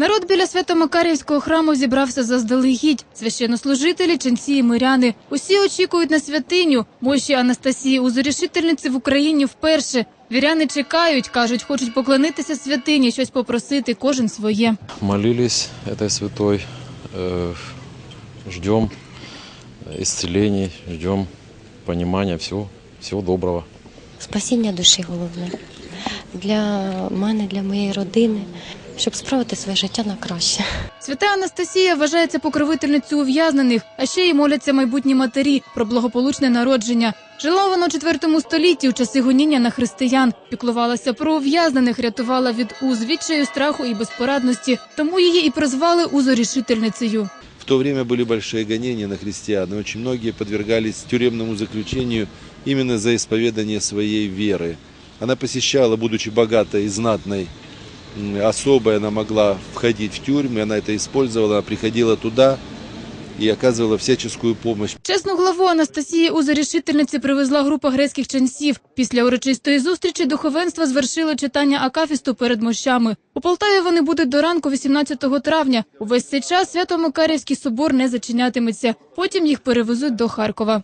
Народ біля Свято-Макарівського храму зібрався заздалегідь. Священнослужителі, ченці і миряни. Усі очікують на святиню. Мощі Анастасії Узорішительниці в Україні вперше. Віряни чекають, кажуть, хочуть поклонитися святині, щось попросити, кожен своє. молились этой святой, э, ждем исцелений, ждем понимания, всего, всего доброго. Спасіння душі головне для мене, для моєї родини, щоб справити своє життя на краще. Свята Анастасія вважається покровительницею ув'язнених, а ще й моляться майбутні матері про благополучне народження. Жила вона у четвертому столітті у часи гоніння на християн, піклувалася про ув'язнених, рятувала від уз, відчаю, страху і безпорадності. Тому її і прозвали узорішительницею. В то время были большие гонения на христиан, и очень многие подвергались тюремному заключению именно за исповедание своей веры. Она посещала, будучи богатой и знатной м, особой, она могла входить в тюрьмы, она это использовала, она приходила туда и оказывала всяческую помощь. Чесну главу Анастасії Узорішительниці привезла група грецьких ченців. Після урочистої зустрічі духовенство звершило читання акафісту перед мощами. У Полтаві вони будуть до ранку 18 травня. Увесь цей час Свято-Макарівський собор не зачинятиметься. Потім їх перевезуть до Харкова.